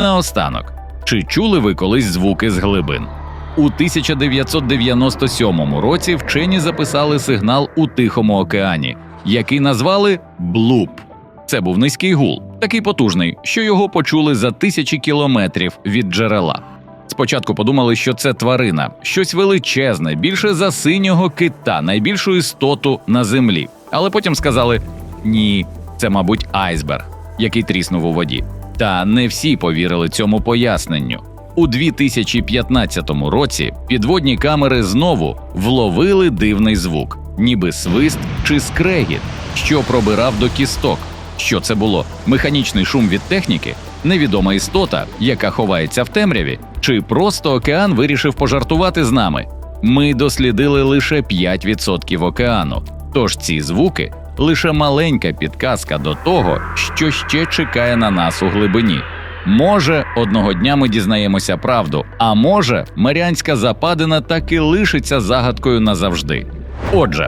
Наостанок, чи чули ви колись звуки з глибин? У 1997 році вчені записали сигнал у Тихому океані, який назвали блуп. Це був низький гул, такий потужний, що його почули за тисячі кілометрів від джерела. Спочатку подумали, що це тварина, щось величезне, більше за синього кита, найбільшу істоту на землі. Але потім сказали: ні, це, мабуть, айсберг, який тріснув у воді. Та не всі повірили цьому поясненню. У 2015 році підводні камери знову вловили дивний звук, ніби свист чи скрегіт, що пробирав до кісток. Що це було? Механічний шум від техніки, невідома істота, яка ховається в темряві, чи просто океан вирішив пожартувати з нами. Ми дослідили лише 5% океану, тож ці звуки лише маленька підказка до того, що ще чекає на нас у глибині. Може, одного дня ми дізнаємося правду, а може, Маріанська западина так і лишиться загадкою назавжди. Отже,